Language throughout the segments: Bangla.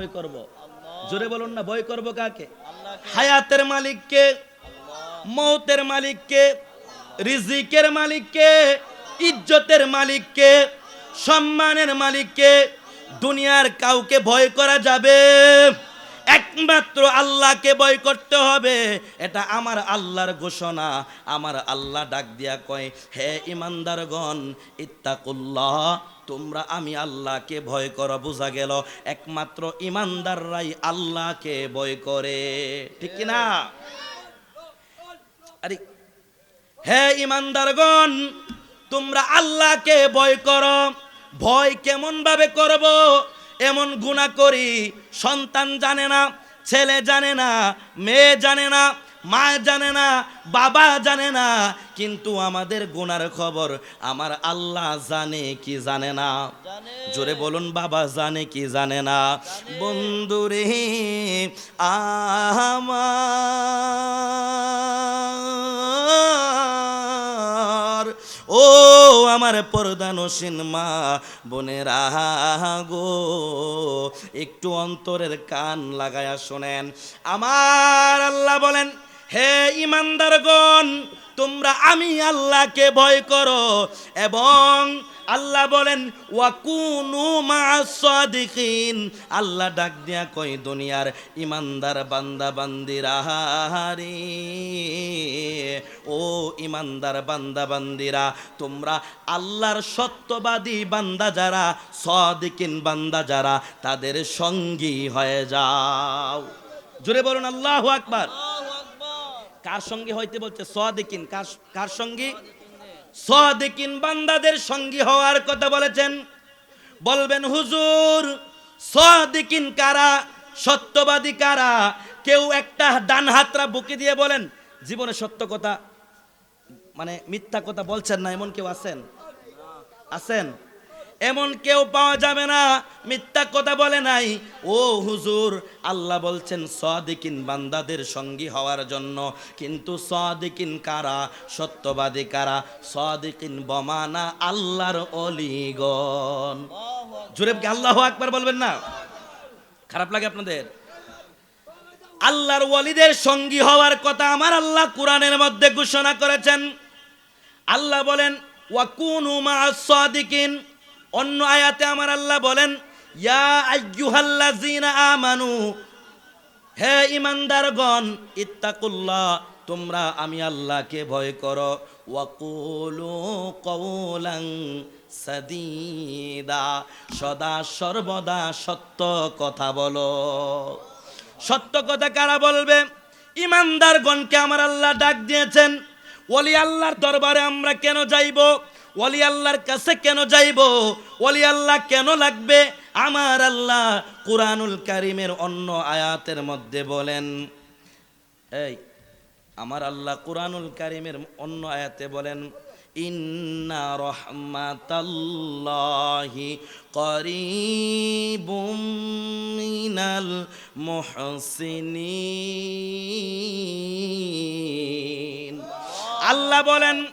ভয় করব। জোরে বলুন না ভয় করব কাকে? হায়াতের মালিককে মৌতের মালিককে রিজিকের মালিককে ইজ্জতের মালিককে সম্মানের মালিককে দুনিয়ার কাউকে ভয় করা যাবে। একমাত্র আল্লাহকে ভয় করতে হবে। এটা আমার আল্লাহর ঘোষণা। আমার আল্লাহ ডাক দিয়া কয়, হে ইমানদারগণ, ইত্তাকুল্লাহ, তোমরা আমি আল্লাহকে ভয় করো। বোঝা গেল, একমাত্র ইমানদাররাই আল্লাহকে ভয় করে। ঠিক কি না আরে, হে ইমানদারগণ, তোমরা আল্লাহকে ভয় করো। ভয় কেমন ভাবে করব? এমন গুণা করি সন্তান জানে না ছেলে জানে না মেয়ে জানে না মা জানে না বাবা জানে না কিন্তু আমাদের গুনার খবর আমার আল্লাহ জানে কি জানে না। জোরে বলুন বাবা জানে কি জানে না? বন্ধুরে আমার ও আমার পর্দানসীন মা। বোনেরা গো একটু অন্তরের কান লাগায়া শোনেন। আমার আল্লাহ বলেন হে ইমানদারগণ, তোমরা আমি আল্লাহকে ভয় করো এবং আল্লাহ বলেন, ওয়াকুনু মাসাদিকিন আল্লাহ ডাক দিয়া কই দুনিয়ার ইমানদার বান্দা বান্দিরা রে ও ইমানদার বান্দা বান্দিরা, তোমরা আল্লাহর সত্যবাদী বান্দা যারা, সদিকিন বান্দা যারা, তাদের সঙ্গী হয়ে যাও। জোরে বলুন, আল্লাহু আকবার। কার সঙ্গে হইতে বলছে? সদিকিন কার কার সঙ্গী? সদিকিন বান্দাদের সঙ্গী হওয়ার কথা বলেছেন। বলবেন, হুজুর সদিকিন কারা? সত্যবাদী কারা? কেউ একটা ডান হাতরা বুকে দিয়ে বলেন, জীবনে সত্য কথা মানে মিথ্যা কথা বলছেন না, এমন কেউ আছেন? আছেন। এমন কেউ পাওয়া যাবে না, মিথ্যা কথা বলে নাই। ও হুজুর, আল্লাহ বলছেন, সদিকিন বান্দাদের সঙ্গী হওয়ার জন্য। কিন্তু সদিকিন কারা? সত্যবাদী কারা? সদিকিন বমানা আল্লাহর অলিগণ। আল্লাহু আকবার জোরে কি আল্লাহ আকবার বলবেন না? খারাপ লাগে আপনাদের? আল্লাহর ওয়ালিদের সঙ্গী হওয়ার কথা আমার আল্লাহ কোরআনের মধ্যে ঘোষণা করেছেন। আল্লাহ বলেন ওয়াকুনু মা'আস সাদিকিন। অন্য আয়াতে আমার আল্লাহ বলেন, ইয়া আমানু, হে ইমানদারগণ ইত্তাকুল্লাহ, তোমরা আমি আল্লাহকে ভয় করো। ওয়াকুলু কওলাং সাদীদা, সদা সর্বদা সত্য কথা বলো। সত্য কথা কারা বলবে? ইমানদার ইমানদারগণকে আমার আল্লাহ ডাক দিয়েছেন। ওলি আল্লাহর দরবারে আমরা কেন যাইব? ওলি আল্লাহর কাছে কেন যাইব? ওলি আল্লাহ কেন লাগবে? আমার আল্লাহ কুরআনুল কারিমের অন্য আয়াতের মধ্যে বলেন, এই, আমার আল্লাহ কুরআনুল কারিমের অন্য আয়াতে বলেন, ইন্না রহমাতাল্লাহি করিবুম মিনাল মুহসিনিন। আল্লাহ বলেন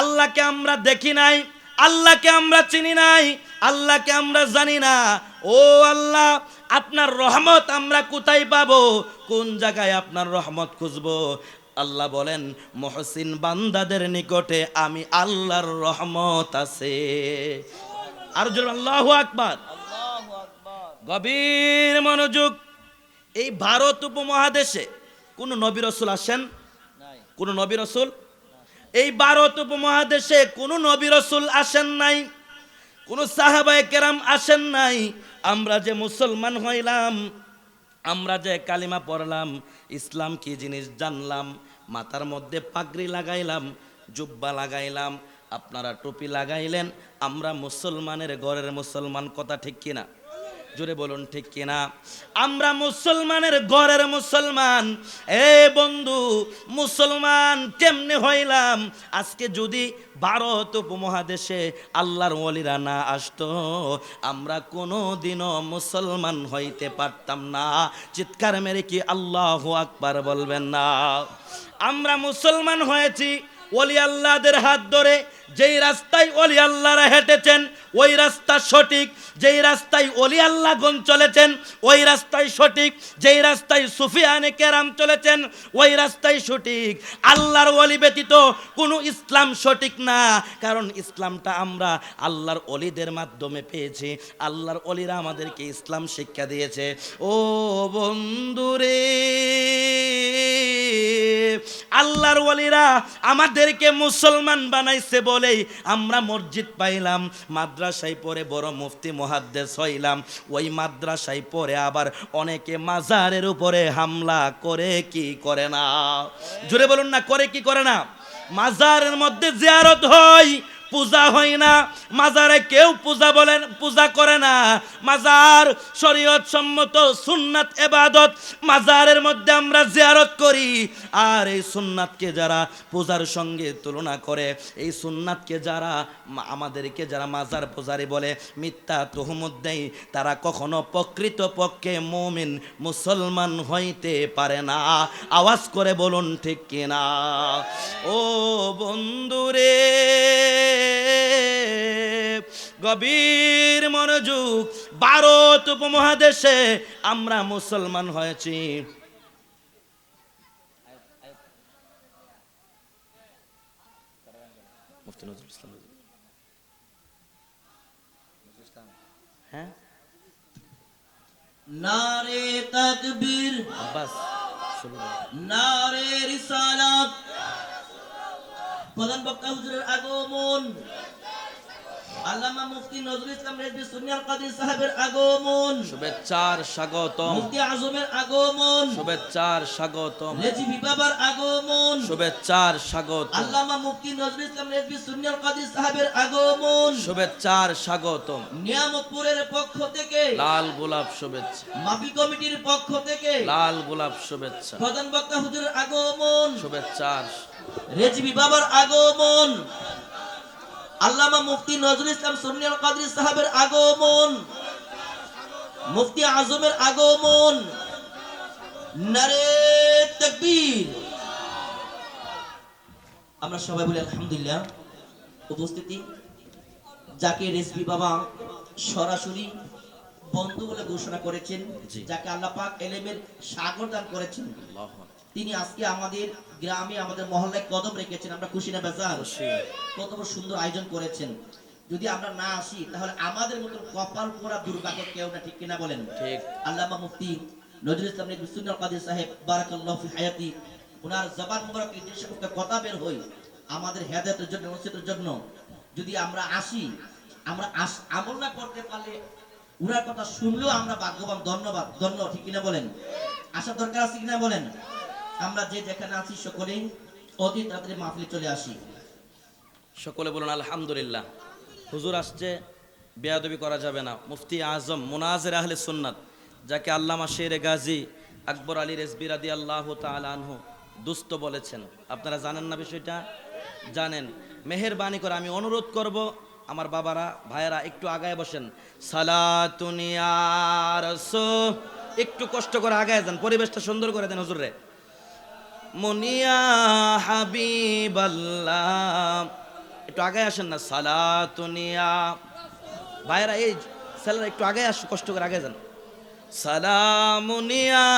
আল্লাহকে আমরা দেখি নাই আল্লাহকে আমরা চিনি নাই আল্লাহকে আমরা জানি না। ও আল্লাহ আপনার রহমত আমরা কোথায় পাবো? কোন জায়গায় আপনার রহমত খুঁজবো? আল্লাহ বলেন মহসিন বান্দাদের নিকটে আমি আল্লাহর রহমত আছে। আর জোর আল্লাহু আকবার। গভীর মনোযোগ। এই ভারত উপমহাদেশে কোন নবী রসুল আসেন? কোন নবী রসুল? এই ভারত উপমহাদেশে কোন নবী রসুল আসেন নাই, কোন সাহাবায়ে কেরাম আসেন নাই। আমরা যে মুসলমান হইলাম, আমরা যে কালিমা পড়লাম, ইসলাম কি জিনিস জানলাম, মাথার মধ্যে পাগড়ি লাগাইলাম, জুব্বা লাগাইলাম, আপনারা টুপি লাগাইলেন, আমরা মুসলমানের ঘরের মুসলমান কথা ঠিক কিনা? জোরে বলুন, ঠিক কিনা? আমরা মুসলমানের ঘরের মুসলমান। এ বন্ধু, মুসলমান কেমনে হইলাম? আজকে যদি ভারত উপমহাদেশে আল্লাহর ওলিরা না আসতো, আমরা কোনো দিনও মুসলমান হইতে পারতাম না। চিৎকার মেরে কি আল্লাহ আকবার বলবেন না? আমরা মুসলমান হয়েছি ওলি আল্লাহদের হাত ধরে যেই রাস্তায় ওলি আল্লাহরা হেঁটেছেন, ওই রাস্তা সঠিক। যেই রাস্তায় অলি আল্লাহগণ চলেছেন, ওই রাস্তায় সঠিক। যেই রাস্তায় সুফিয়ানে কেরাম চলেছেন, ওই রাস্তায় সঠিক। আল্লাহর অলি ব্যতীত কোনো ইসলাম সঠিক না, কারণ ইসলামটা আমরা আল্লাহর অলিদের মাধ্যমে পেয়েছি। আল্লাহর অলিরা আমাদেরকে ইসলাম শিক্ষা দিয়েছে। ও বন্ধুরে আল্লাহর ওয়ালিরা আমাদেরকে মুসলমান বানাইছে বলেই আমরা মসজিদ পাইলাম, মাদ্রাসায় পরে বড় মুফতি মহাদ্দেশ হইলাম, ওই মাদ্রাসায় পরে আবার অনেকে মাজারের উপরে হামলা করে কি করে না? জুড়ে বলুন না, করে কি করে না? মাজারের মধ্যে জিয়ারত হয় পূজা হয় না। মাজারে কেউ পূজা বলেন, পূজা করে না। মাজার শরীয়ত সম্মত সুন্নাত এবাদত মাজারের মধ্যে আমরা জিয়ারত করি। আর এই সুন্নাতকে যারা পূজার সঙ্গে তুলনা করে, এই সুন্নাতকে যারা আমাদেরকে যারা মাজার পূজারি বলে, মিথ্যা তহমত দেয়, তারা কখনো প্রকৃত পক্ষে মুমিন, মুসলমান হইতে পারে না। আওয়াজ করে বলুন ঠিক কিনা? ও বন্ধুরে গভীর মনোযোগ ভারত উপমহাদেশে আমরা মুসলমান হয়েছি। মুফতি নজরুল ইসলাম। হ্যাঁ? নারে তাকবীর। নারে রিসালাত। প্রধান বক্তা হুজুরের আগমন। আল্লামা মুফতি নজরুল ইসলাম রেজবি সুনিয়াল কাদির সাহেবের আগমন। শুভেচ্ছার স্বাগতম। মুফতি আজমের আগমন। শুভেচ্ছার স্বাগতম। রেজিবি বাবার আগমন। শুভেচ্ছার স্বাগতম। আল্লামা মুফতি নজরুল ইসলাম রেজবি সুনিয়াল কাদির সাহেবের আগমন। শুভেচ্ছার স্বাগতম। নিয়ামতপুরের পক্ষ থেকে। লাল গোলাপ শুভেচ্ছা। মাফি কমিটির পক্ষ থেকে। লাল গোলাপ শুভেচ্ছা। প্রধান বক্তা হুজুরের আগমন। শুভেচ্ছার। রেজবি বাবার আগমন। আল্লামা মুফতি নজরুল ইসলাম সুনিয়াল কাদরি সাহেবের আগমন। মুফতি আজমের আগমন। নারে তাকবীর। আমরা সবাই বলি আলহামদুলিল্লাহ। উপস্থিতি? যাকে রেজবি বাবা সরাসরি বন্ধু বলে ঘোষণা করেছেন যাকে আল্লাহ পাক এলেমের সাগর দান করেছেন তিনি আজকে আমাদের গ্রামে আমাদের মহল্লায় কদম রেখেছেন আমরা খুশি না বেজার কত বড় সুন্দর আয়োজন করেছেন। যদি আমরা না আসি তাহলে আমাদের মতো কপাল পোড়া দুর্ভাগ্য কেউ না ঠিক কিনা বলেন? ঠিক। আল্লামা মুফতি নজরুল ইসলাম সুন্নাহ কাদের সাহেব বারাকাল্লাহু ফি হায়াতি ওনার জবান মুবারক সমস্ত কথা বের হই আমাদের হেদায়েতের জন্য নসিহতের জন্য। যদি আমরা আসি আমরা আমল না করতে পারলে উনার কথা শুনলেও আমরা ভাগ্যবান ধন্যবাদ ধন্য ঠিক কিনা বলেন? আসার দরকার আছে কিনা বলেন? আমরা যে যেখানে আছি সকলেই অতি তাড়াতাড়ি মাহফিলে চলে আসি। সকলে বলুন, আলহামদুলিল্লাহ। হুজুর আসছে, বেয়াদবি করা যাবে না। মুফতি আজম মুনাজের আহলে সুন্নাত, যাকে আল্লামা শের গাজী আকবর আলী রেসবি রাদি আল্লাহ আনহু দুস্থ বলেছেন। আপনারা জানেন না বিষয়টা? জানেন। মেহেরবানি করে আমি অনুরোধ করব, আমার বাবারা, ভাইয়েরা, একটু আগায় বসেন। সালাতুনিয়ার একটু কষ্ট করে আগায় যান, পরিবেশটা সুন্দর করে দেন হুজুর রে মুনিয়া হাবিবাল্লাহ। একটু আগে আসেন না? সালাতুনিয়া ভাইরা, এই ছেলেরা একটু আগে আসো, কষ্ট করে আগে যান। সালামুনিয়া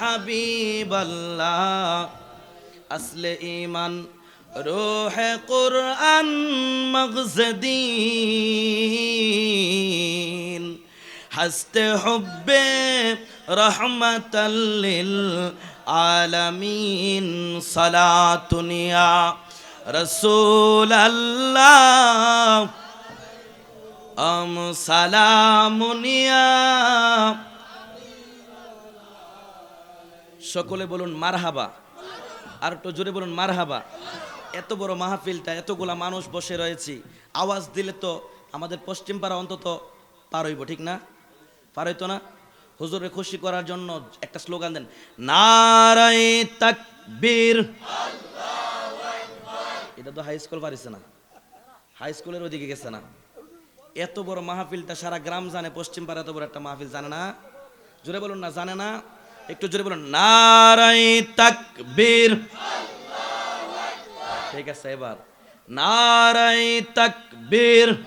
হাবিবাল্লাহ। আসলে ইমান রোহে কুরআন মগজদিন। হাসতে হুব্বে রহমতাল্লিল আলামিন সালাতুনিয়া রসুল আম সালামুনিয়া সকলে বলুন মারহাবা। আর একটু জোরে বলুন মারহাবা। এত বড় মাহফিলটা, এতগুলা মানুষ বসে রয়েছি। আওয়াজ দিলে তো আমাদের পশ্চিম পাড়া অন্তত পার হইব, ঠিক না? পার হইতো না? হুজুরে খুশি করার জন্য একটা স্লোগান দেন নারাই তাকবীর। এটা তো হাই স্কুল পারিছে না। হাই স্কুলের ওদিকে গেছে না। এত বড় মাহফিলটা সারা গ্রাম জানে, পশ্চিম পাড়া এত বড় একটা মাহফিল জানে না। জোরে বলুন না, জানে না? একটু জোরে বলুন নারাই তাকবীর। ঠিক আছে, এবার। নারাই তাকবীর।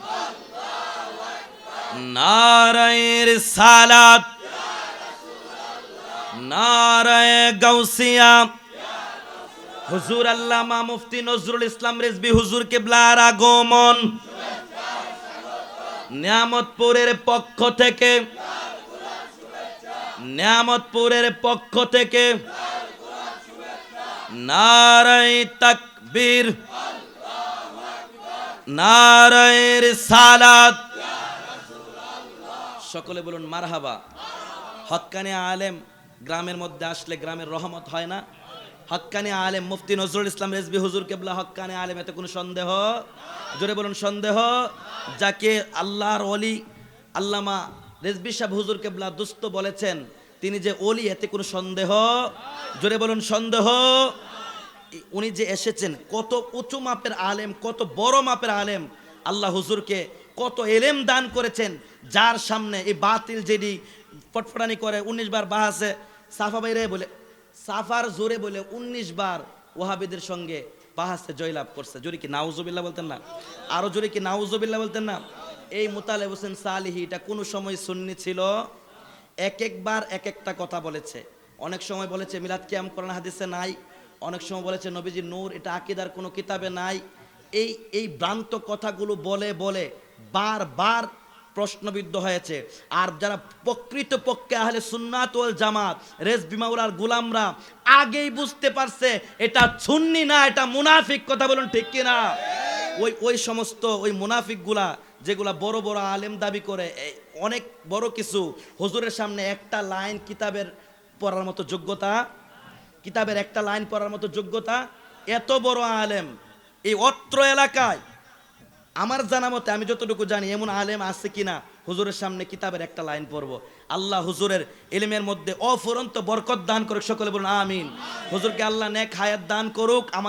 নারায়ের সালাত। নারায় গাউসিয়া। হুজুর আল্লামা মুফতি নজরুল ইসলাম রেজবি হুজুর কেবলার আগমন। নিয়ামতপুরের পক্ষ থেকে, নিয়ামতপুরের পক্ষ থেকে, নারায় তাকবীর নারায়ের সালাত সকলে বলুন মারহাবা। হক্কানি আলেম গ্রামের মধ্যে আসলে গ্রামের রহমত হয় না। হক্কানি আলেম মুফতি নজরুল ইসলাম রেজবি হুজুর কেবলা হক্কানি আলেম, এতে কোনো সন্দেহ? জোরে বলুন, সন্দেহ? যাকে আল্লাহর অলি আল্লামা রেজবি সাহেব হুজুর কেবলা দুস্থ বলেছেন, তিনি যে অলি এতে কোনো সন্দেহ? জোরে বলুন, সন্দেহ? উনি যে এসেছেন, কত উঁচু মাপের আলেম, কত বড় মাপের আলেম, আল্লাহ হুজুরকে কত এলেম দান করেছেন, যার সামনে এই বাতিল যেটি ফটফটানি করে, উনিশ বার বাহাসে সাফা বাইরে বলে, সাফার জোরে বলে উনিশ বার ওহাবিদের সঙ্গে বাহাসে জয়লাভ করছে। জোরে কি নাউজুবিল্লাহ বলতেন না? আরও জোরে কি নাউজুবিল্লাহ বলতেন না? এই মুতালেব হোসেন সালিহি, এটা কোনো সময় সুন্নি ছিল? এক একবার এক একটা কথা বলেছে। অনেক সময় বলেছে, মিলাদ কিয়াম কোরআন হাদিসে নাই। অনেক সময় বলেছে নবীজি নূর, এটা আকিদার কোনো কিতাবে নাই। এই এই ভ্রান্ত কথাগুলো বলে বলে, বারবার প্রশ্নবিদ্ধ হয়েছে। আর যারা প্রকৃত পক্ষে আহলে সুন্নাত ওয়াল জামাত রেস বিমাউলার গুলামরা, আগেই বুঝতে পারছে এটা সুন্নি না, এটা মুনাফিক কথা বলুন ঠিক কিনা? ওই ওই সমস্ত ওই মুনাফিকগুলা, যেগুলা বড় বড় আলেম দাবি করে অনেক বড় কিছু, হুজুরের সামনে একটা লাইন কিতাবের পড়ার মতো যোগ্যতা? কিতাবের একটা লাইন পড়ার মতো যোগ্যতা? এত বড় আলেম, এই অত্র এলাকায় আমার জানা মতে, আমি যতটুকু জানি, এমন আলেম আছে কিনা, হুজুরের সামনে কিতাবের একটা লাইন পড়ব। আল্লাহ হুজুরের এলেমের মধ্যে অফুরন্ত বরকত দান করুক, সকলে বলুন, আমিন। হুজুরকে আল্লাহ নেক হায়াত দান করুক, আমাদের